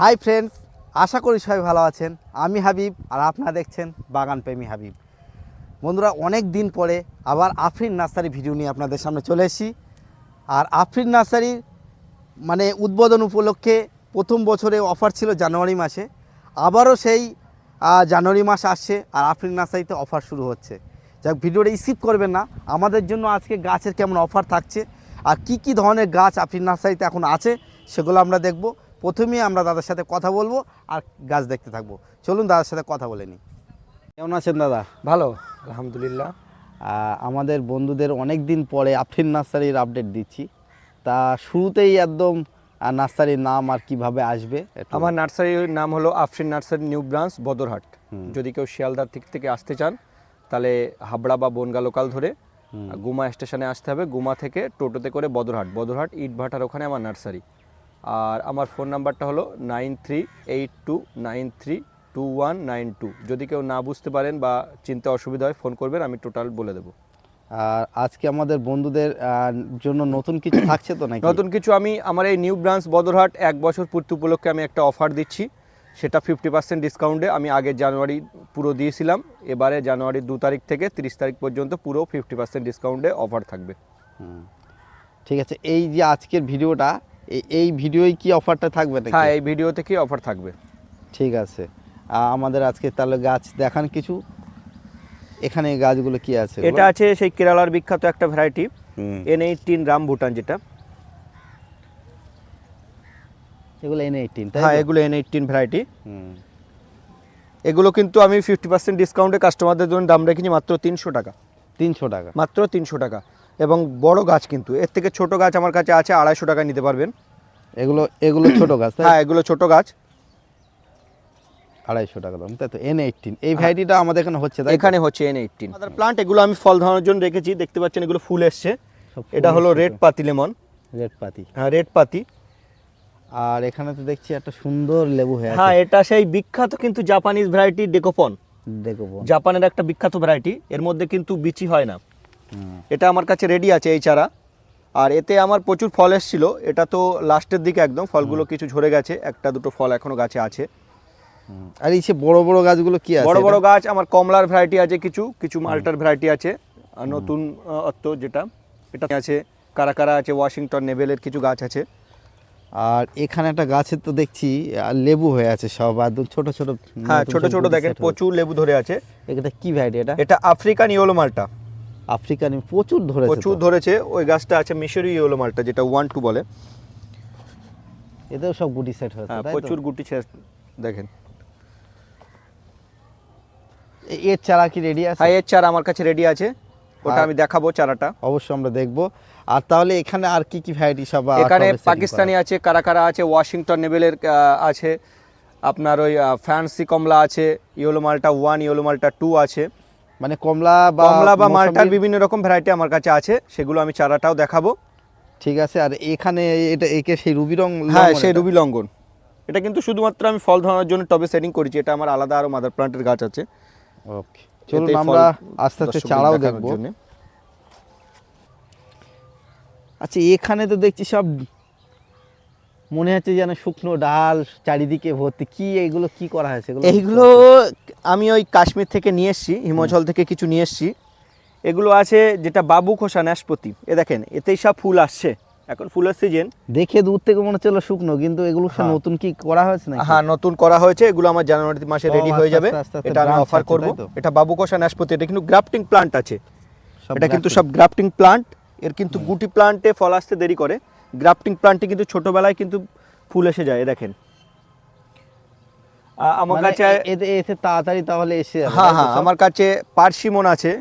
Hi friends আশা করি সবাই ভালো আছেন। আমি হাবিব আর আপনারা দেখছেন বাগান প্রেমী হাবিব। বন্ধুরা, অনেক দিন পরে আবার আফরিন নার্সারি ভিডিও নিয়ে আপনাদের সামনে চলে এসেছি। আর আফরিন নার্সারির মানে উদ্বোধন উপলক্ষে প্রথম বছরে অফার ছিল জানুয়ারি মাসে। আবারও সেই জানুয়ারি মাস আসছে আর আফরিন নার্সারিতে অফার শুরু হচ্ছে। যাক, ভিডিওটা স্কিপ করবেন না। আমাদের জন্য আজকে গাছের কেমন অফার থাকছে আর কি কি ধরনের গাছ আফরিন নার্সারিতে এখন আছে, সেগুলো আমরা দেখব। প্রথমেই আমরা দাদার সাথে কথা বলব আর গাছ দেখতে থাকব। চলুন দাদার সাথে কথা বলে নিই। কেমন আছেন দাদা? ভালো। আলহামদুলিল্লাহ। আমাদের বন্ধুদের অনেক দিন পরে আফরিন নার্সারির আপডেট দিচ্ছি। তা শুরুতেই একদম নার্সারির নাম আর কীভাবে আসবে আমার নার্সারির নাম হলো Afrin nursery new branch Badarhat. যদি কেউ শিয়ালদার দিক থেকে আসতে চান তাহলে হাবড়া বা বনগা লোকাল ধরে গুমা স্টেশনে আসতে হবে। গুমা থেকে টোটোতে করে বদরহাট। বদরহাট ইটভাটার ওখানে আমার নার্সারি। আর আমার ফোন নাম্বারটা হলো nine three eight two nine three two one nine two. যদি কেউ না বুঝতে পারেন বা চিনতে অসুবিধা হয় ফোন করবেন আমি টোটাল বলে দেবো। আর আজকে আমাদের বন্ধুদের জন্য নতুন কিছু থাকছে তো নাকি? নতুন কিছু আমি আমার এই নিউ ব্রাঞ্চ বদরহাট এক বছর পূর্তি উপলক্ষে আমি একটা অফার দিচ্ছি। সেটা ফিফটি পার্সেন্ট ডিসকাউন্টে আমি আগে জানুয়ারি পুরো দিয়েছিলাম। এবারে জানুয়ারির দু তারিখ থেকে তিরিশ তারিখ পর্যন্ত পুরো ফিফটি পার্সেন্ট ডিসকাউন্টে অফার থাকবে। ঠিক আছে এই যে আজকের ভিডিওটা এই- ভিডিওই কি অফারটা থাকবে নাকি? হ্যাঁ এই ভিডিও থেকেই অফার থাকবে? ঠিক আছে। আমাদের আজকে তাহলে গাছ দেখান কিছু। এখানে গাছগুলো কি আছে এটা আছে সেই কেরালার বিখ্যাত একটা variety N eighteen Ram Bhutan যেটা। এগুলো এন এইটিন হ্যাঁ এগুলো এন এইটিন ভ্যারাইটি। এগুলো কিন্তু আমি ফিফটি পার্সেন্ট ডিসকাউন্টে কাস্টমারদের জন্য দাম রেখেছি মাত্র তিনশো টাকা। তিনশো টাকা। মাত্র তিনশো টাকা। এবং বড় গাছ কিন্তু। এর থেকে ছোট গাছ আমার কাছে আছে আড়াইশো টাকা নিতে পারবেন। এগুলো এগুলো ছোট গাছ হ্যাঁ এগুলো ছোট গাছ। আড়াইশো টাকা দাম তাই তো? এন এইটিন এই ভ্যারাইটিটা আমাদের এখানে হচ্ছে এখানে হচ্ছে এন এইটিন প্লান্ট এগুলো আমি ফল ধরানোর জন্য রেখেছি দেখতে পাচ্ছেন এগুলো ফুল এসছে। এটা হলো রেড পাতি লেমন রেড পাতি। হ্যাঁ রেড পাতি। আর এখানে তো দেখছি একটা সুন্দর লেবু হয়ে হ্যাঁ এটা সেই বিখ্যাত কিন্তু জাপানিজ ভ্যারাইটি ডেকোপন বোন। জাপানের একটা বিখ্যাত ভ্যারাইটি এর মধ্যে কিন্তু বিচি হয় না। এটা আমার কাছে রেডি আছে এই চারা। আর এতে আমার প্রচুর ফল এসেছিল। এটা তো লাস্টের দিকে একদম ফলগুলো কিছু ঝরে গেছে। একটা দুটো ফল এখনও গাছে আছে। আর এই যে বড় বড় গাছগুলো কি আছে বড় বড় গাছ আমার কমলার ভ্যারাইটি আছে কিছু কিছু মাল্টার ভ্যারাইটি আছে। নতুন অত্ত যেটা এটা আছে কারা কারা আছে ওয়াশিংটন নেভেলের কিছু গাছ আছে। আর এখানে একটা গাছের তো দেখছি লেবু হয়ে আছে সব আর ছোট ছোট হ্যাঁ ছোট ছোট দেখেন প্রচুর লেবু ধরে আছে। এটা কি ভ্যারাইটি এটা? এটা আফ্রিকান ইয়েলো মালটা আফ্রিকান প্রচুর ধরেছে প্রচুর ধরেছে। ওই গাছটা আছে মিশরি ইয়েলো মালটা যেটা ওয়ান টু বলে। এতেও সব গুটি সেট হয়েছে হ্যাঁ প্রচুর গুটি ছে- দেখেন। এর চারা কি রেডি আছে? হ্যাঁ এর চারা আমার কাছে রেডি আছে। ওটা আমি দেখাবো চারাটা। অবশ্যই আমরা দেখব। আর তাহলে এখানে আর কি কি ভ্যারাইটি সব এখানে পাকিস্তানি আছে কারা কারা? আছে ওয়াশিংটন নেভেলের আছে। আপনার ওই ফ্যান্সি কমলা আছে ইয়েলো মালটা ওয়ান ইয়েলো মালটা টু আছে। মানে কমলা বা কমলা বা মালটার বিভিন্ন রকম ভ্যারাইটি আমার কাছে আছে। সেগুলো আমি চারাটাও দেখাবো। ঠিক আছে আর এখানে এটা একে সেই রুবি রং হ্যাঁ সেই রুবি লঙ্ঘন এটা কিন্তু শুধুমাত্র আমি ফল ধরানোর জন্য টবে সেটিং করেছি এটা আমার আলাদা আরও মাদার প্লান্টের গাছ আছে। ওকে চলুন আমরা আস্তে আস্তে চারাও দেখব। আচ্ছা এখানে তো দেখছি সব মনে হচ্ছে যেন শুকনো ডাল চারিদিকে ভর্তি। কি এগুলো কি করা হয়েছে এগুলো এইগুলো আমি ওই কাশ্মীর থেকে নিয়ে এসেছি হিমাচল থেকে কিছু নিয়ে এসেছি। এগুলো আছে যেটা বাবু খোসা ন্যাসপতি এ দেখেন এতেই সব ফুল আসছে। এখন ফুলের সিজন দেখে দূর থেকে মনে হচ্ছিল শুকনো কিন্তু এগুলো সব হ্যাঁ। নতুন কি করা হয়েছে না হ্যাঁ নতুন করা হয়েছে। এগুলো আমার জানুয়ারি মাসে রেডি হয়ে যাবে। এটা আমি অফার করব। এটা বাবু খোসা ন্যাসপতি এটা কিন্তু গ্রাফটিং প্লান্ট আছে। এটা কিন্তু সব গ্রাফটিং প্লান্ট এর কিন্তু গুটি প্লান্টে ফল আসতে দেরি করে। গ্রাফটিং প্লান্টটি কিন্তু ছোটবেলায় কিন্তু ফুল এসে যায় দেখেন। আমার মানে কাছে এতে এতে তাড়াতাড়ি তাহলে এসে হ্যাঁ হ্যাঁ আমার কাছে পার্সিমন আছে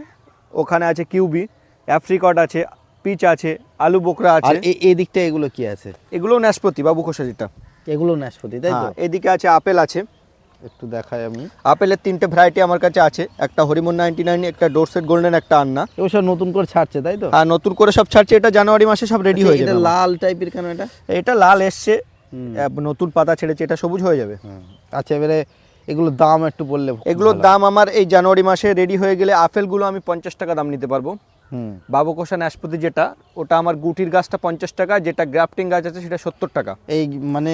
ওখানে আছে কিউবি অ্যাফ্রিকট আছে পিচ আছে আলু বোকরা আছে। এই দিকটা এগুলো কি আছে? এগুলো নাশপাতি বাবু যেটা। এগুলো নাশপাতি তাই তো? হ্যাঁ, এদিকে আছে আপেল আছে। একটু দেখাই আমি। আপেলের তিনটে ভ্যারাইটি আমার কাছে আছে। একটা হরিমন নাইনটি নাইন একটা ডোরসেট গোল্ডেন একটা আন্না। এগুলো সব নতুন করে ছাড়ছে তাই তো? আর নতুন করে সব ছাড়ছে এটা জানুয়ারি মাসে সব রেডি আচ্ছা, হয়ে যাবে লাল টাইপের কেন এটা? এটা লাল এসছে নতুন পাতা ছেড়েছে এটা সবুজ হয়ে যাবে। আচ্ছা এবারে এগুলোর দাম একটু বললে এগুলোর দাম আমার এই জানুয়ারি মাসে রেডি হয়ে গেলে আপেলগুলো আমি পঞ্চাশ টাকা দাম নিতে পারব। হুম। বাবুকোষা নাশপাতি যেটা ওটা আমার গুটির গাছটা পঞ্চাশ টাকা যেটা গ্রাফটিং গাছ আছে সেটা সত্তর টাকা। এই মানে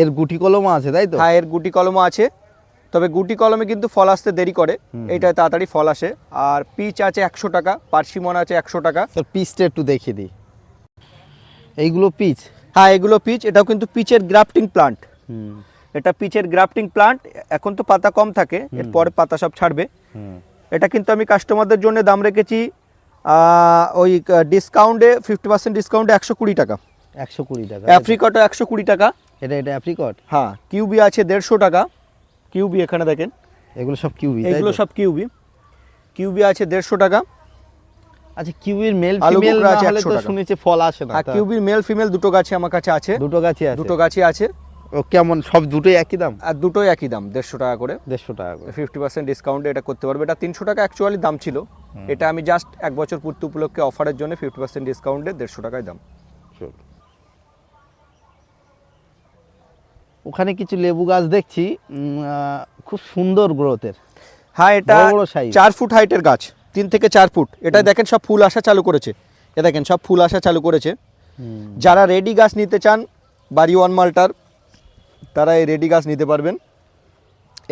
এর গুটি কলম আছে তাই তো? হ্যাঁ এর গুটি কলমও আছে। তবে গুটি কলমে কিন্তু ফল আসতে দেরি করে। এইটায় তাড়াতাড়ি ফল আসে। আর পিচ আছে একশো টাকা পার্সিমন আছে একশো টাকা। পিসটা একটু দেখিয়ে দিই। এইগুলো পিচ? হ্যাঁ এগুলো পিচ। এটাও কিন্তু পিচের গ্রাফটিং প্লান্ট। হুম। এটা পিচের গ্রাফটিং প্লান্ট। এখন তো পাতা কম থাকে এরপরে পাতা সব ছাড়বে। এটা কিন্তু আমি কাস্টমারদের জন্য দাম রেখেছি ওই ডিসকাউন্টে ফিফটি পার্সেন্ট ডিসকাউন্টে একশো কুড়ি টাকা। একশো কুড়ি টাকা। আফ্রিকাটা একশো কুড়ি টাকা। এটা এটা অ্যাপ্রিকট হ্যাঁ কিউবি আছে দেড়শো টাকা। কিউবি এখানে দেখেন। এগুলো সব কিউবি এগুলো সব কিউবি। কিউবি আছে দেড়শো টাকা। আচ্ছা কিউবির মেল ফিমেল বোখরা আছে আছে 100 তো শুনেছি ফল আসে না কিউবির মেল ফিমেল দুটো গাছে আমার কাছে আছে। দুটো গাছই আছে? দুটো গাছই আছে। ও কেমন সব দুটোই একই দাম? আর দুটোই একই দাম দেড়শো টাকা করে। দেড়শো টাকা করে। ফিফটি পার্সেন্ট ডিসকাউন্টে এটা করতে পারবে। এটা তিনশো টাকা অ্যাকচুয়ালি দাম ছিল। এটা আমি জাস্ট এক বছর পূর্তি উপলক্ষে অফারের জন্য ফিফটি পার্সেন্ট ডিসকাউন্টে দেড়শো টাকায় দাম। চল। ওখানে কিছু লেবু গাছ দেখছি খুব সুন্দর গ্রোথের। হ্যাঁ এটা। চার ফুট হাইটের গাছ তিন থেকে চার ফুট। এটা দেখেন সব ফুল আসা চালু করেছে। এ দেখেন সব ফুল আসা চালু করেছে। যারা রেডি গাছ নিতে চান বাড়ি ওয়ান মালটার তারা এই রেডি গাছ নিতে পারবেন।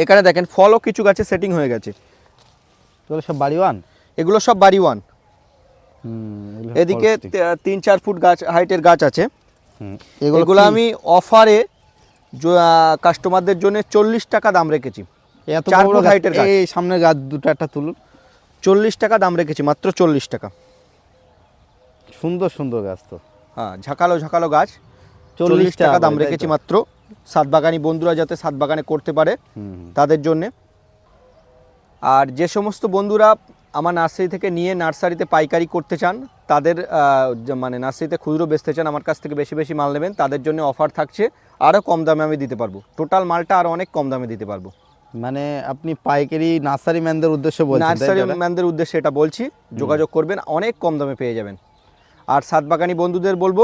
এখানে দেখেন ফলও কিছু গাছে সেটিং হয়ে গেছে। এগুলো সব বাড়ি ওয়ান? এগুলো সব বাড়ি ওয়ান। এদিকে তিন চার ফুট গাছ হাইটের গাছ আছে। এগুলো আমি অফারে কাস্টমারদের জন্য চল্লিশ টাকা দাম রেখেছি। এত বড় হাইটের এই সামনে গাছ দুটো একটা তুলুন। চল্লিশ টাকা দাম রেখেছি মাত্র চল্লিশ টাকা। সুন্দর সুন্দর গাছ তো। হ্যাঁ ঝাঁকালো ঝাঁকালো গাছ। চল্লিশ টাকা টাকা দাম রেখেছি মাত্র। সাত বাগানি বন্ধুরা যাতে সাত বাগানে করতে পারে তাদের জন্যে। আর যে সমস্ত বন্ধুরা আমার নার্সারি থেকে নিয়ে নার্সারিতে পাইকারি করতে চান তাদের মানে নার্সারিতে খুচরো বেচতে চান আমার কাছ থেকে বেশি বেশি মাল নেবেন তাদের জন্য অফার থাকছে আরও কম দামে আমি দিতে পারব। টোটাল মালটা আরও অনেক কম দামে দিতে পারব। মানে আপনি পাইকারি নার্সারি ম্যানদের উদ্দেশ্যে বলছেন নার্সারি ম্যানদের উদ্দেশ্যে এটা বলছি যোগাযোগ করবেন অনেক কম দামে পেয়ে যাবেন। আর সাতবাগানি বন্ধুদের বলব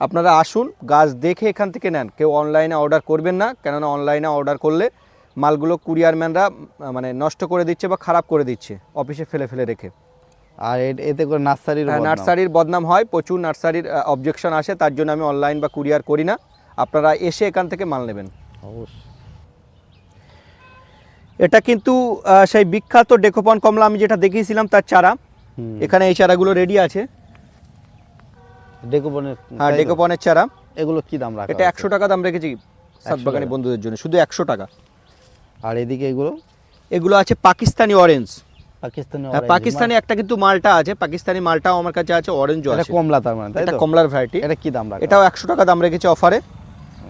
আপনারা আসুন গাছ দেখে এখান থেকে নেন কেউ অনলাইনে অর্ডার করবেন না কেননা অনলাইনে অর্ডার করলে মালগুলো কুরিয়ার ম্যানরা মানে নষ্ট করে দিচ্ছে বা খারাপ করে দিচ্ছে অফিসে ফেলে ফেলে রেখে। আর এতে করে নার্সারির হ্যাঁ, নার্সারির বদনাম হয় প্রচুর নার্সারির অবজেকশন আসে তার জন্য আমি অনলাইন বা কুরিয়ার করি না। আপনারা এসে এখান থেকে মাল নেবেন। অবশ্যই। এটা কিন্তু সেই বিখ্যাত ডেকোপন কমলা আমি যেটা দেখিয়েছিলাম তার চারা। এখানে এই চারাগুলো রেডি আছে। ডেকোপনের হ্যাঁ ডেকোপনের চারা। এগুলো কি দাম রাখা এটা একশো টাকা দাম রেখেছি টাকা। বন্ধুদের জন্য শুধু একশো টাকা। আর এদিকে এগুলো? এগুলো আছে পাকিস্তানি অরেঞ্জ পাকিস্তানি হ্যাঁ পাকিস্তানি একটা কিন্তু মালটা আছে পাকিস্তানি মালটাও আমার কাছে আছে অরেঞ্জও আছে। কমলা তার মানে এটা কমলার ভ্যারাইটি এটা কি দাম রাখা? এটাও একশো টাকা দাম রেখেছে অফারে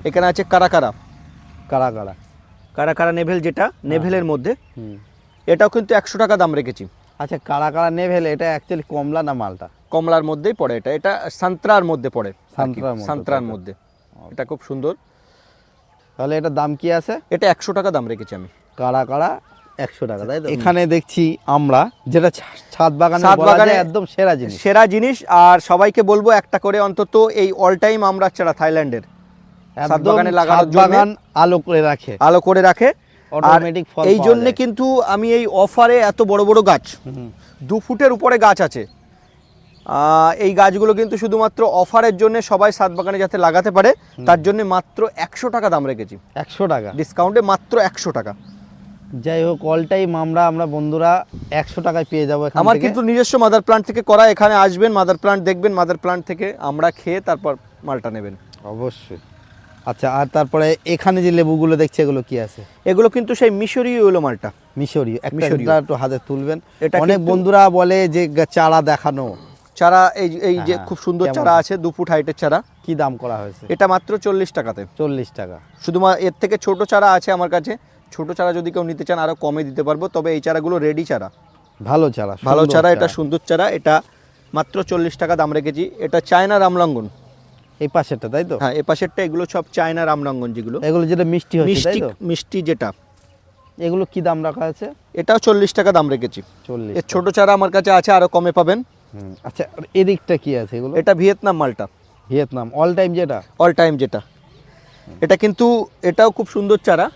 এখানে আছে কারাকারা কারা? কারা কারাকারা নেভেল যেটা নেভেলের মধ্যে। হুম। এটাও কিন্তু একশো টাকা দাম রেখেছি। আচ্ছা কারা কারা নেভেল এটা অ্যাকচুয়ালি কমলা না মালটা? কমলার মধ্যেই পড়ে এটা। এটা সান্ত্রার মধ্যে পড়ে। সান্ত্রার? মধ্যে। এটা খুব সুন্দর। তাহলে এটার দাম কি আছে? এটা একশো টাকা দাম রেখেছি আমি। কারা কারা একশো টাকা তাই এখানে দেখছি আমরা যেটা ছাদ বাগানে ছাদ বাগানে একদম সেরা জিনিস। সেরা জিনিস আর সবাইকে বলব একটা করে অন্তত এই অল টাইম আমরা চারা থাইল্যান্ডের ছাদ বাগানে লাগানোর বাগান আলো করে রাখে। আলো করে রাখে অটোমেটিক ফল এই জন্য কিন্তু আমি এই অফারে এত বড় বড় গাছ। দু ফুটের উপরে গাছ আছে এই গাছগুলো কিন্তু শুধুমাত্র অফারের জন্য সবাই সাত বাগানে যাতে লাগাতে পারে তার জন্য মাত্র একশো টাকা দাম রেখেছি। একশো টাকা। ডিসকাউন্টে মাত্র একশো টাকা। যাই হোক অল টাইম আমরা আমরা বন্ধুরা একশো টাকায় পেয়ে যাব আমার কিন্তু নিজস্ব মাদার প্লান্ট থেকে করা এখানে আসবেন মাদার প্লান্ট দেখবেন মাদার প্লান্ট থেকে আমরা খেয়ে তারপর মালটা নেবেন। অবশ্যই। আচ্ছা আর তারপরে এখানে যে লেবুগুলো দেখছি এগুলো কি আছে? এগুলো কিন্তু সেই মিশরীয় এলো মালটা। মিশরীয়। একটা একটু হাতে তুলবেন। এটা অনেক বন্ধুরা বলে যে চারা দেখানো। চারা এই এই যে হ্যাঁ, খুব সুন্দর চারা আছে দু ফুট হাইটের চারা। কি দাম করা হয়েছে? এটা মাত্র চল্লিশ টাকাতে। চল্লিশ টাকা। শুধুমাত্র এর থেকে ছোট চারা আছে আমার কাছে। ছোট চারা যদি কেউ নিতে চান আরও কমে দিতে পারব। তবে এই চারাগুলো রেডি চারা। ভালো চারা ভালো চারা এটা সুন্দর চারা। এটা মাত্র চল্লিশ টাকা দাম রেখেছি। এটা চায়না রামলঙ্গন। এই পাশেরটা তাই তো? হ্যাঁ এ পাশেরটা এগুলো সব চায়না রামলঙ্গন যেগুলো। এগুলো যেটা মিষ্টি মিষ্টি মিষ্টি যেটা। এগুলো কি দাম রাখা আছে? এটাও চল্লিশ টাকা দাম রেখেছি। চল্লিশ ছোট চারা আমার কাছে আছে আরও কমে পাবেন। আচ্ছা আর এদিকটা কি আছে এগুলো? এটা ভিয়েতনাম মালটা। ভিয়েতনাম অল টাইম যেটা? অল টাইম যেটা। এটা কিন্তু এটাও খুব সুন্দর চারা।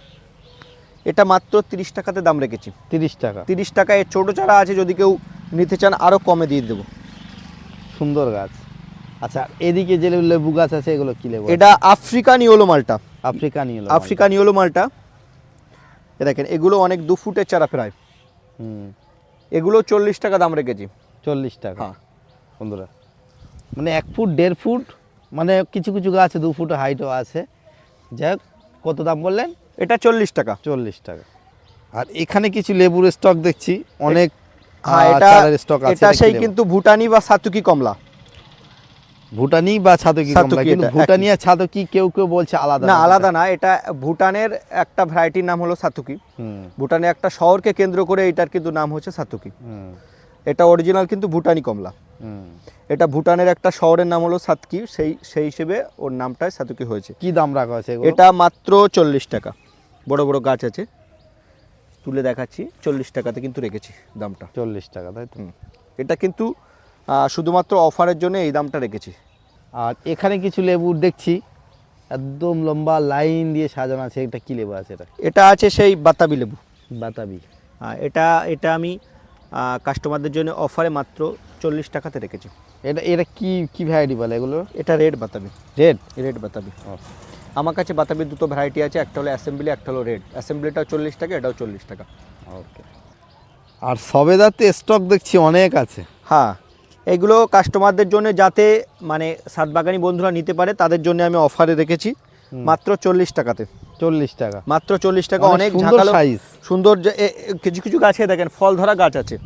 এটা মাত্র তিরিশ টাকাতে দাম রেখেছি। তিরিশ টাকা। তিরিশ টাকা এর ছোটো চারা আছে যদি কেউ নিতে চান আরও কমে দিয়ে দেবো। সুন্দর গাছ। আচ্ছা এদিকে যে লেবু গাছ আছে এগুলো কি লেবু এটা আফ্রিকান ইয়েলো মালটা। আফ্রিকান ইয়েলো আফ্রিকান ইয়েলো মালটা। দেখেন এগুলো অনেক দু ফুটের চারা প্রায়। হুম। এগুলো চল্লিশ টাকা দাম রেখেছি। চল্লিশ টাকা। হ্যাঁ। বন্ধুরা মানে এক ফুট দেড় ফুট মানে কিছু কিছু গাছ দু ফুট হাইটও আছে। যাই কত দাম বললেন? এটা চল্লিশ টাকা। চল্লিশ টাকা। আর এখানে কিছু লেবুর স্টক দেখছি অনেক হ্যাঁ এটা স্টক আছে এটা সেই কিন্তু ভুটানি বা সাতুকি কমলা। ভুটানি বা ছাতকি কমলা কিন্তু ভুটানি আর ছাতকি কেউ কেউ বলছে আলাদা না আলাদা না এটা ভুটানের একটা ভ্যারাইটির নাম হলো সাতুকি। হুম। ভুটানে একটা শহরকে কেন্দ্র করে এটার কিন্তু নাম হচ্ছে সাতুকি। এটা অরিজিনাল কিন্তু ভুটানি কমলা। এটা ভুটানের একটা শহরের নাম হলো সাতকি সেই সেই হিসেবে ওর নামটাই সাতুকি হয়েছে। কি দাম রাখা আছে এটা মাত্র চল্লিশ টাকা। বড় বড় গাছ আছে। তুলে দেখাচ্ছি চল্লিশ টাকাতে কিন্তু রেখেছি দামটা। চল্লিশ টাকা তাই তো? এটা কিন্তু শুধুমাত্র অফারের জন্য এই দামটা রেখেছি। আর এখানে কিছু লেবু দেখছি। একদম লম্বা লাইন দিয়ে সাজানো আছে। এটা কি লেবু আছে এটা? এটা আছে সেই বাতাবি লেবু। বাতাবি। এটা এটা আমি কাস্টমারদের জন্য অফারে মাত্র চল্লিশ টাকাতে রেখেছি। এটা এটা কি কি ভ্যারাইটি বলে এগুলো? এটা রেড বাতাবি। রেড রেড বাতাবি। আমার কাছে বাতাবির দুটো ভ্যারাইটি আছে একটা হলো অ্যাসেম্বলি একটা হলো রেড অ্যাসেম্বলিটাও চল্লিশ টাকা এটাও চল্লিশ টাকা। ওকে আর সবেদাতে স্টক দেখছি অনেক আছে। হ্যাঁ এগুলো কাস্টমারদের জন্য যাতে মানে সাতবাগানি বন্ধুরা নিতে পারে তাদের জন্য আমি অফারে রেখেছি। মাত্র চল্লিশ টাকাতে। চল্লিশ টাকা। মাত্র চল্লিশ টাকা অনেক ঝাঁকালো। সাইজ সুন্দর কিছু কিছু গাছে দেখেন ফল ধরা গাছ আছে।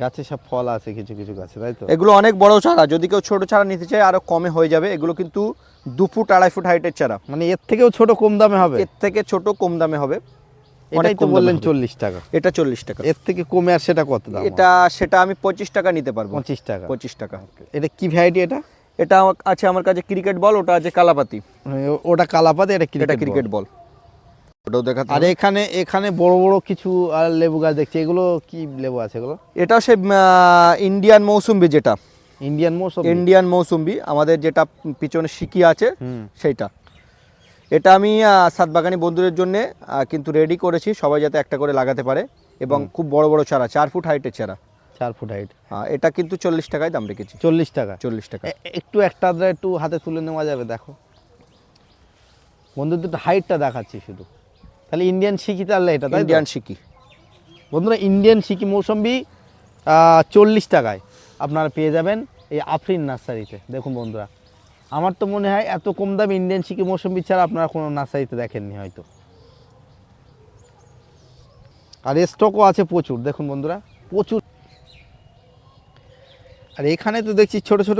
গাছে সব ফল আছে কিছু কিছু গাছে তাই তো? এগুলো অনেক বড় চারা যদি কেউ ছোট চারা নিতে চায় আরও কমে হয়ে যাবে। এগুলো কিন্তু দু ফুট আড়াই ফুট হাইটের চারা। মানে এর থেকেও ছোট কম দামে হবে? এর থেকে ছোট কম দামে হবে। এটাই তো বললেন চল্লিশ টাকা। এটা চল্লিশ টাকা। এর থেকে কমে আর সেটা কত দাম? এটা সেটা আমি পঁচিশ টাকা নিতে পারব। পঁচিশ টাকা। পঁচিশ টাকা। এটা কি ভ্যারাইটি এটা? এটা আছে আমার কাছে ক্রিকেট বল ওটা আছে কালাপাতি। ওটা কালাপাতে এটা ক্রিকেট ক্রিকেট বল। ওটাও দেখাতে আর এখানে এখানে বড় বড় কিছু আর লেবু গাছ দেখছি। এগুলো কি লেবু আছে এগুলো? এটা সে ইন্ডিয়ান মৌসুম্বি যেটা। ইন্ডিয়ান মৌসুম ইন্ডিয়ান মৌসুম্বি। আমাদের যেটা পিছনে শিকি আছে সেইটা। এটা আমি সাতবাগানি বন্ধুদের জন্য কিন্তু রেডি করেছি। সবাই যাতে একটা করে লাগাতে পারে। এবং খুব বড় বড় চারা চার ফুট হাইটের চারা। চার ফুট হাইট এটা কিন্তু চল্লিশ টাকায় দাম রেখেছি। চল্লিশ টাকা। চল্লিশ টাকা। একটু একটা একটু হাতে তুলে নেওয়া যাবে দেখো। বন্ধুদের দুটো হাইটটা দেখাচ্ছি শুধু। তাহলে ইন্ডিয়ান শিকি তাহলে এটা তাই ইন্ডিয়ান ইন্ডিয়ান শিকি বন্ধুরা ইন্ডিয়ান শিকি মৌসম্বি চল্লিশ টাকায় আপনারা পেয়ে যাবেন এই আফরিন নার্সারিতে। দেখুন বন্ধুরা আমার তো মনে হয় এত কম দামে ইন্ডিয়ান শিকি মৌসম্বি ছাড়া আপনারা কোনো নার্সারিতে দেখেননি হয়তো। আর স্টকও আছে প্রচুর দেখুন বন্ধুরা প্রচুর। আর এখানে তো দেখছি ছোট ছোট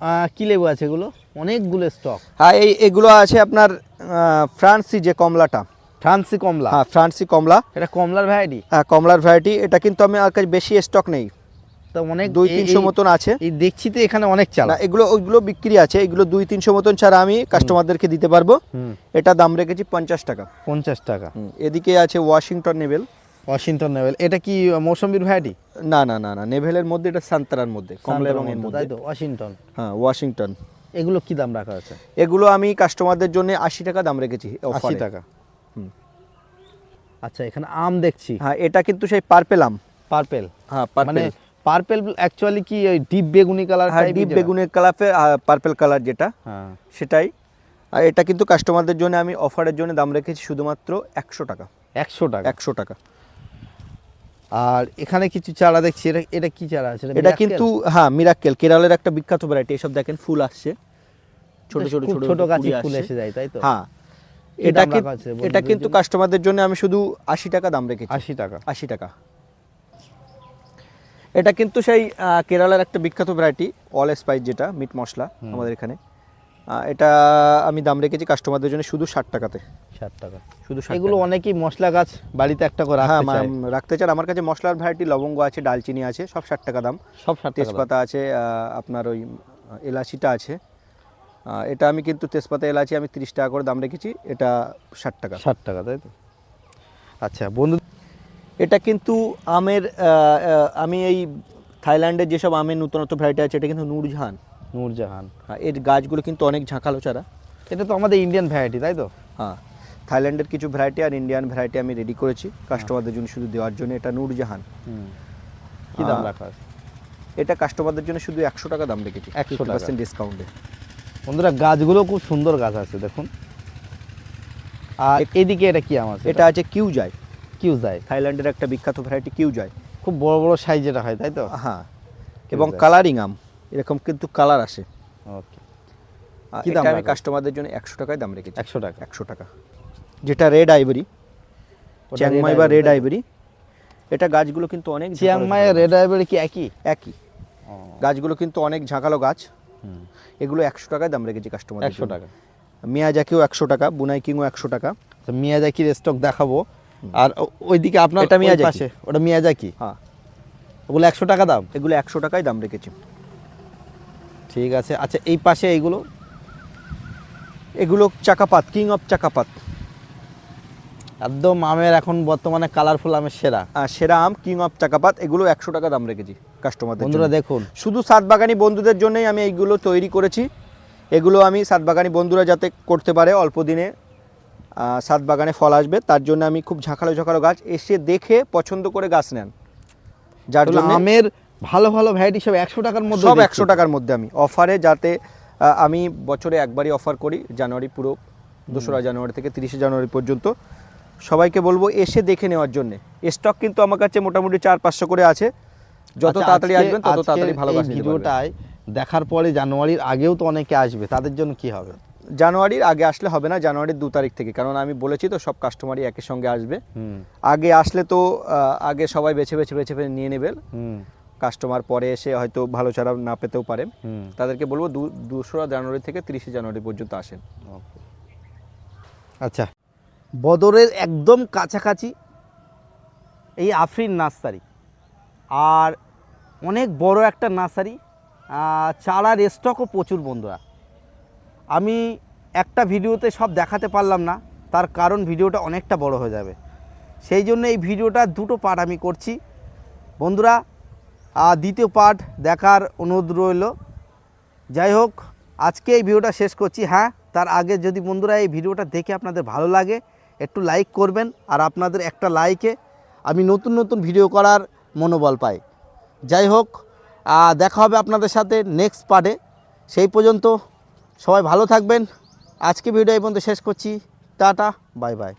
আহ, কি লেবু আছে এগুলো? অনেকগুলো স্টক হ্যাঁ এই এগুলো আছে আপনার ফ্রান্সি যে কমলাটা। ফ্রান্সি কমলা? হ্যাঁ ফ্রান্সি কমলা। এটা কমলার ভ্যারাইটি হ্যাঁ কমলার ভ্যারাইটি এটা কিন্তু আমি আর কাছে বেশি স্টক নেই। তো অনেক দুই তিনশো মতন আছে। এই দেখছি তো এখানে অনেক চাল। এগুলো ওইগুলো বিক্রি আছে। এগুলো দুই তিনশো মতন ছাড়া আমি কাস্টমারদেরকে দিতে পারব। এটা দাম রেখেছি পঞ্চাশ টাকা। পঞ্চাশ টাকা। এদিকে আছে ওয়াশিংটন নেভেল ওয়াশিংটন নেভেল। এটা কি মৌসম্বির ভ্যারাইটি না না না না নেভেলের মধ্যে এটা সান্তারার মধ্যে কমলা এবং এর মধ্যে তাই তো? ওয়াশিংটন। হ্যাঁ ওয়াশিংটন। এগুলো কি দাম রাখা আছে? এগুলো আমি কাস্টমারদের জন্য আশি টাকা দাম রেখেছি আশি টাকা। আচ্ছা এখানে আম দেখছি। হ্যাঁ এটা কিন্তু সেই পার্পেল আম। পার্পেল হ্যাঁ মানে পার্পেল অ্যাকচুয়ালি কি ওই ডিপ বেগুনি কালার হ্যাঁ ডিপ বেগুনের কালাফে পার্পেল কালার যেটা হ্যাঁ। সেটাই। আর এটা কিন্তু কাস্টমারদের জন্য আমি অফারের জন্য দাম রেখেছি শুধুমাত্র একশো টাকা। একশো টাকা? একশো টাকা। আর এখানে কিছু চারা দেখছি এটা এটা কি চারা আছে? এটা কিন্তু হ্যাঁ মিরাক্কেল কেরলের একটা বিখ্যাত ভ্যারাইটি এসব দেখেন ফুল আসছে। ছোট ছোট ছোট ছোট গাছে ফুল এসে যায় তাই তো? হ্যাঁ। এটা কি- এটা কিন্তু কাস্টমারদের জন্য আমি শুধু আশি টাকা দাম রেখেছি। আশি টাকা। আশি টাকা। এটা কিন্তু সেই কেরালার একটা বিখ্যাত ভ্যারাইটি অল স্পাইস যেটা মিট মশলা আমাদের এখানে। এটা আমি দাম রেখেছি কাস্টমারদের জন্য শুধু ষাট টাকাতে। ষাট টাকা। শুধু এগুলো অনেকেই মশলা গাছ বাড়িতে একটা করে হ্যাঁ রাখতে রাখতে চান। আমার কাছে মশলার ভ্যারাইটি লবঙ্গ আছে ডালচিনি আছে সব ষাট টাকা দাম। সব ষাট তেজপাতা আছে আপনার ওই এলাচিটা আছে। এটা আমি কিন্তু তেজপাতা এলাচি আমি তিরিশ টাকা করে দাম রেখেছি এটা ষাট টাকা। ষাট টাকা তাই তো? আচ্ছা বন্ধু এটা কিন্তু আমের আমি এই থাইল্যান্ডের যেসব আমের নতুনত্ব ভ্যারাইটি আছে এটা কিন্তু নূরজাহান। নূরজাহান। হ্যাঁ, এর গাছগুলো কিন্তু অনেক ঝাঁকালো চারা এটা তো আমাদের ইন্ডিয়ান ভ্যারাইটি তাই তো? হ্যাঁ থাইল্যান্ডের কিছু ভ্যারাইটি আর ইন্ডিয়ান ভ্যারাইটি আমি রেডি করেছি। কাস্টমারদের জন্য শুধু দেওয়ার জন্য। এটা নূরজাহান। কি দাম? রাখা এটা কাস্টমারদের জন্য শুধু একশো টাকা দাম রেখেছি। 100 টাকা। পার্সেন্ট ডিসকাউন্টে বন্ধুরা গাছগুলো খুব সুন্দর গাছ আছে দেখুন। আর এদিকে এটা কি আমার এটা আছে কিউ যায় কিউ যায় থাইল্যান্ডের একটা বিখ্যাত ভ্যারাইটি কিউ যায় খুব বড় বড় সাইজ যেটা হয় তাই তো? হ্যাঁ এবং কালারিং আম। এরকম কিন্তু কালার আসে। ওকে। কি দাম আমি কাস্টমারদের জন্য একশো টাকায় দাম রেখেছি। একশো টাকা? একশো টাকা। যেটা রেড আইভরি চ্যাংমাই বা রেড আইভরি এটা গাছগুলো কিন্তু অনেক চিয়াংমাইয়ের রেড আইভরি কি একই? একই। গাছগুলো কিন্তু অনেক ঝাঁকালো গাছ। এগুলো একশো টাকায় দাম রেখেছি কাস্টমার একশো টাকা। মিয়াজাকিও একশো টাকা বুনাই কিংও একশো টাকা। তো মিয়াজাকির স্টক দেখাবো। আর ওইদিকে আপনার এটা মিয়াজাকি। ওটা মিয়াজাকি? হ্যাঁ। ওগুলো একশো টাকা দাম? এগুলো একশো টাকায় দাম রেখেছি। ঠিক আছে। আচ্ছা এই পাশে এইগুলো? এগুলো চাকাপাত কিং অফ চাকাপাত। একদম আমের এখন বর্তমানে কালারফুল আমের সেরা। সেরা আম কিং অফ চাকাপাত এগুলো একশো টাকা দাম রেখেছি কাস্টমারদের বন্ধুরা দেখুন। শুধু সাতবাগানি বন্ধুদের জন্যই আমি এইগুলো তৈরি করেছি। এগুলো আমি সাতবাগানি বন্ধুরা যাতে করতে পারে অল্প দিনে সাতবাগানে ফল আসবে তার জন্য আমি খুব ঝাঁকালো ঝাঁকালো গাছ এসে দেখে পছন্দ করে গাছ নেন। যার জন্য আমের ভালো ভালো ভ্যারাইটি সব একশো টাকার মধ্যে সব একশো টাকার মধ্যে আমি। অফারে যাতে আমি বছরে একবারই অফার করি জানুয়ারি পুরো দোসরা জানুয়ারি থেকে তিরিশে জানুয়ারি পর্যন্ত। সবাইকে বলব এসে দেখে নেওয়ার জন্য। স্টক কিন্তু আমার কাছে মোটামুটি চার পাঁচশো করে আছে। যত আচ্ছা, তাড়াতাড়ি আসবেন তত তাড়াতাড়ি ভালো। ভিডিওটায় দেখার পরে জানুয়ারির আগেও তো অনেকে আসবে তাদের জন্য কি হবে? জানুয়ারির আগে আসলে হবে না জানুয়ারির দু তারিখ থেকে। কারণ আমি বলেছি তো সব কাস্টমারই একই সঙ্গে আসবে। আগে আসলে তো আগে সবাই বেছে বেছে বেছে বেছে নিয়ে নেবেন হুম। কাস্টমার পরে এসে হয়তো ভালো ছাড়া না পেতেও পারে। হুম। তাদেরকে বলব দু দোসরা জানুয়ারি থেকে তিরিশে জানুয়ারি পর্যন্ত আসেন। আচ্ছা বদরের একদম কাছাকাছি এই আফরিন নার্সারি আর অনেক বড় একটা নার্সারি চারার স্টকও প্রচুর বন্ধুরা। আমি একটা ভিডিওতে সব দেখাতে পারলাম না তার কারণ ভিডিওটা অনেকটা বড় হয়ে যাবে। সেই জন্য এই ভিডিওটা দুটো পার্ট আমি করছি। বন্ধুরা দ্বিতীয় পার্ট দেখার অনুরোধ রইল। যাই হোক, আজকে এই ভিডিওটা শেষ করছি। হ্যাঁ তার আগে যদি বন্ধুরা এই ভিডিওটা দেখে আপনাদের ভালো লাগে, একটু লাইক করবেন আর আপনাদের একটা লাইকে আমি নতুন নতুন ভিডিও করার মনোবল পাই। যাই হোক দেখা হবে আপনাদের সাথে নেক্সট পার্টে সেই পর্যন্ত সবাই ভালো থাকবেন। আজকে ভিডিও এই পর্যন্ত শেষ করছি। Tata bye bye